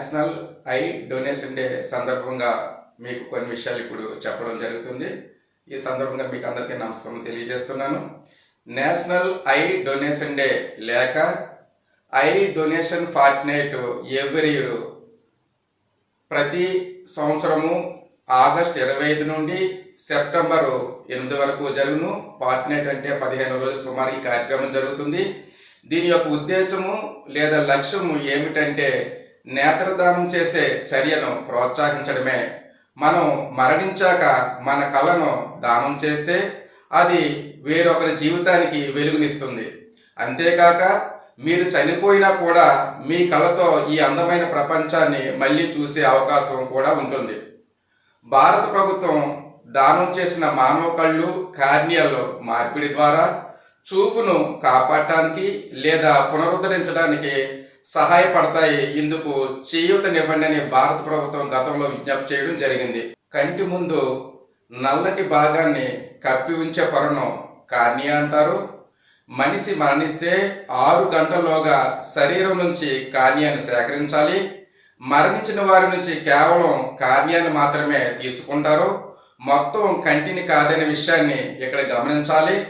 National eye donation day సందర్భంగా మీకు కొన్ని విషయాలు ఇప్పుడు చెప్పడం జరుగుతుంది. ఈ సందర్భంగా మీకు అందరికీ నమస్కారం తెలియజేస్తున్నాను. నేషనల్ ఐ డొనేషన్ డే లేక eye donation fortnight every year ప్రతి సంవత్సరము ఆగస్ట్ ఇరవై ఐదు నుండి సెప్టెంబర్ ఎనిమిది వరకు జరుగును. ఫార్ట్నైట్ అంటే పదిహేను రోజులు సుమారు ఈ కార్యక్రమం జరుగుతుంది. దీని యొక్క ఉద్దేశము లేదా లక్ష్యము ఏమిటంటే నేత్రదానం చేసే చర్యను ప్రోత్సహించడమే. మనం మరణించాక మన కళను దానం చేస్తే అది వేరొకరి జీవితానికి వెలుగునిస్తుంది. అంతేకాక మీరు చనిపోయినా కూడా మీ కళతో ఈ అందమైన ప్రపంచాన్ని మళ్ళీ చూసే అవకాశం కూడా ఉంటుంది. భారత ప్రభుత్వం దానం చేసిన మానవ కళ్ళు కార్నియల్ మార్పిడి ద్వారా చూపును కాపాడటానికి లేదా పునరుద్ధరించడానికి సహాయపడతాయి. ఇందుకు చేయూతనివ్వండి అని భారత ప్రభుత్వం గతంలో విజ్ఞప్తి చేయడం జరిగింది. కంటి ముందు నల్లటి భాగాన్ని కప్పి ఉంచే పొరను కార్నియా అంటారు. మనిషి మరణిస్తే ఆరు గంటల్లోగా శరీరం నుంచి కార్నియాన్ని సేకరించాలి. మరణించిన వారి నుంచి కేవలం కార్నియాన్ని మాత్రమే తీసుకుంటారు. మొత్తం కంటిని కాదనే విషయాన్ని ఇక్కడ గమనించాలి.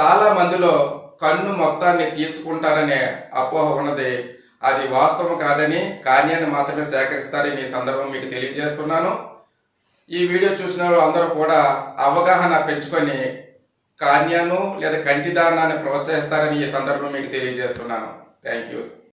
చాలా మందిలో కన్ను మొత్తాన్ని తీసుకుంటారనే అపోహ ఉన్నది అది వాస్తవం కాదని కార్యాన్ని మాత్రమే సేకరిస్తారని ఈ సందర్భం మీకు తెలియజేస్తున్నాను. ఈ వీడియో చూసిన వాళ్ళు అందరూ కూడా అవగాహన పెంచుకొని కార్యాను లేదా కంటి దానాన్ని ప్రోత్సహిస్తారని ఈ సందర్భం మీకు తెలియజేస్తున్నాను. Thank you.